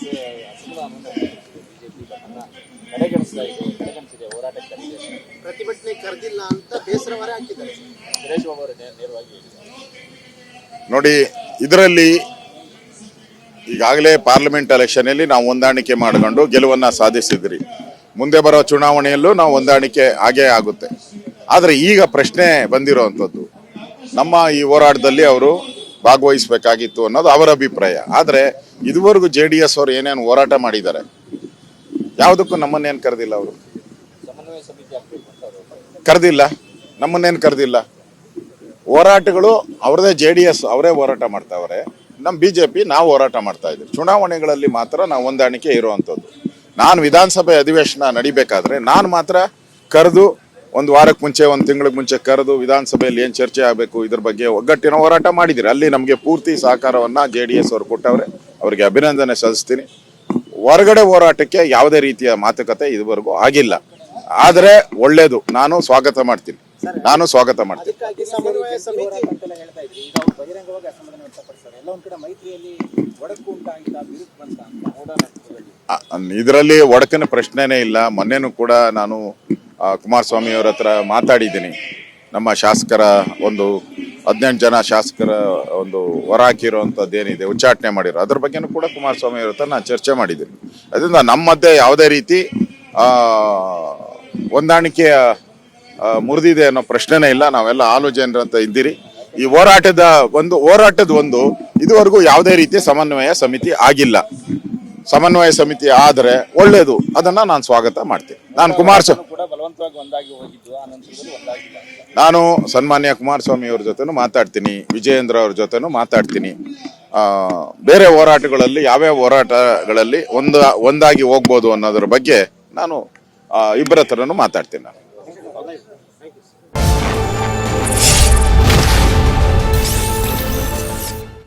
JDS ಅಸಮಾಧಾನವನ್ನು BJP ತನ್ನ ಕಡೆಗಣಿಸ್ತಾ ಇದೆ ಕಡೆಗಣಿಸಿದೆ ಹೋರಾಟಕ್ಕೆ ಕರೆದಿದೆ ಪ್ರತಿಭಟನೆ ಕರೆದಿಲ್ಲ ಅಂತ ಬೇಸರವರೇ ಹಾಕಿದ್ದಾರೆ. ಸುರೇಶ್ ಬಾಬು ಅವರು ನೇರವಾಗಿ ನೋಡಿ ಇದರಲ್ಲಿ ಈಗಾಗಲೇ ಪಾರ್ಲಿಮೆಂಟ್ ಎಲೆಕ್ಷನಲ್ಲಿ ನಾವು ಹೊಂದಾಣಿಕೆ ಮಾಡಿಕೊಂಡು ಗೆಲುವನ್ನು ಸಾಧಿಸಿದ್ರಿ. ಮುಂದೆ ಬರೋ ಚುನಾವಣೆಯಲ್ಲೂ ನಾವು ಹೊಂದಾಣಿಕೆ ಆಗೇ ಆಗುತ್ತೆ. ಆದರೆ ಈಗ ಪ್ರಶ್ನೆ ಬಂದಿರುವಂತದ್ದು ನಮ್ಮ ಈ ಹೋರಾಟದಲ್ಲಿ ಅವರು ಭಾಗವಹಿಸಬೇಕಾಗಿತ್ತು ಅನ್ನೋದು ಅವರ ಅಭಿಪ್ರಾಯ. ಆದರೆ ಇದುವರೆಗೂ ಜೆ ಡಿ ಎಸ್ ಅವರು ಏನೇನು ಹೋರಾಟ ಮಾಡಿದ್ದಾರೆ, ಯಾವುದಕ್ಕೂ ನಮ್ಮನ್ನೇನು ಕರೆದಿಲ್ಲ ಅವರು. ಕರೆದಿಲ್ಲ, ನಮ್ಮನ್ನೇನು ಕರೆದಿಲ್ಲ. ಹೋರಾಟಗಳು ಅವ್ರದೇ ಜೆ ಡಿ ಎಸ್ ಅವರೇ ಹೋರಾಟ ಮಾಡ್ತಾವ್ರೆ. ನಮ್ಮ ಬಿ ಜೆ ಪಿ ನಾವು ಹೋರಾಟ ಮಾಡ್ತಾ ಇದ್ದೀವಿ. ಚುನಾವಣೆಗಳಲ್ಲಿ ಮಾತ್ರ ನಾವು ಹೊಂದಾಣಿಕೆ ಇರುವಂಥದ್ದು. ನಾನು ವಿಧಾನಸಭೆ ಅಧಿವೇಶನ ನಡಿಬೇಕಾದ್ರೆ ನಾನು ಮಾತ್ರ ಕರೆದು ಒಂದು ವಾರಕ್ಕೆ ಮುಂಚೆ ಒಂದು ತಿಂಗಳಿಗೆ ಮುಂಚೆ ಕರೆದು ವಿಧಾನಸಭೆಯಲ್ಲಿ ಏನು ಚರ್ಚೆ ಆಗಬೇಕು ಇದ್ರ ಬಗ್ಗೆ ಒಗ್ಗಟ್ಟಿನ ಹೋರಾಟ ಮಾಡಿದ್ದೀರಿ ಅಲ್ಲಿ ನಮಗೆ ಪೂರ್ತಿ ಸಹಕಾರವನ್ನು ಜೆ ಡಿ ಎಸ್ ಅವರು ಕೊಟ್ಟವ್ರೆ. ಅವರಿಗೆ ಅಭಿನಂದನೆ ಸಲ್ಲಿಸ್ತೀನಿ. ಹೊರಗಡೆ ಹೋರಾಟಕ್ಕೆ ಯಾವುದೇ ರೀತಿಯ ಮಾತುಕತೆ ಇದುವರೆಗೂ ಆಗಿಲ್ಲ. ಆದರೆ ಒಳ್ಳೆಯದು ನಾನು ಸ್ವಾಗತ ಮಾಡ್ತೀನಿ. ನಾನು ಸ್ವಾಗತ ಮಾಡ್ತೀನಿ. ಇದರಲ್ಲಿ ಒಡಕಿನ ಪ್ರಶ್ನೆನೇ ಇಲ್ಲ. ಮೊನ್ನೆನೂ ಕೂಡ ನಾನು ಆ, ಕುಮಾರಸ್ವಾಮಿ ಅವ್ರ ಹತ್ರ ಮಾತಾಡಿದ್ದೀನಿ. ನಮ್ಮ ಶಾಸಕರ ಒಂದು ಹದಿನೆಂಟು ಜನ ಶಾಸಕರ ಒಂದು ಹೊರ ಏನಿದೆ ಉಚ್ಚಾಟನೆ ಮಾಡಿರೋ ಅದ್ರ ಬಗ್ಗೆನೂ ಕೂಡ ಕುಮಾರಸ್ವಾಮಿ ಅವ್ರ ಹತ್ರ ನಾನು ಚರ್ಚೆ ಮಾಡಿದ್ದೀನಿ. ಅದರಿಂದ ನಮ್ಮ ಮಧ್ಯೆ ಯಾವುದೇ ರೀತಿ ಹೊಂದಾಣಿಕೆಯ ಮುರಿದಿದೆ ಅನ್ನೋ ಪ್ರಶ್ನೆನೇ ಇಲ್ಲ. ನಾವೆಲ್ಲ ಆಲು ಜನರಂತ ಇದ್ದೀರಿ. ಈ ಹೋರಾಟದ ಒಂದು ಹೋರಾಟದ ಒಂದು ಇದುವರೆಗೂ ಯಾವುದೇ ರೀತಿ ಸಮನ್ವಯ ಸಮಿತಿ ಆಗಿಲ್ಲ. ಸಮನ್ವಯ ಸಮಿತಿ ಆದರೆ ಒಳ್ಳೆಯದು ಅದನ್ನ ನಾನು ಸ್ವಾಗತ ಮಾಡ್ತೀನಿ. ನಾನು ಕುಮಾರಸ್ವಾಮಿ ನಾನು ಸನ್ಮಾನ್ಯ ಕುಮಾರಸ್ವಾಮಿ ಅವ್ರ ಜೊತೆನೂ ಮಾತಾಡ್ತೀನಿ ವಿಜಯೇಂದ್ರ ಅವ್ರ ಜೊತೆನೂ ಮಾತಾಡ್ತೀನಿ. ಬೇರೆ ಹೋರಾಟಗಳಲ್ಲಿ ಯಾವ್ಯಾವ ಹೋರಾಟಗಳಲ್ಲಿ ಒಂದು ಒಂದಾಗಿ ಹೋಗ್ಬೋದು ಅನ್ನೋದ್ರ ಬಗ್ಗೆ ನಾನು ಇಬ್ಬರ ಹತ್ರನೂ ಮಾತಾಡ್ತೀನಿ ನಾನು.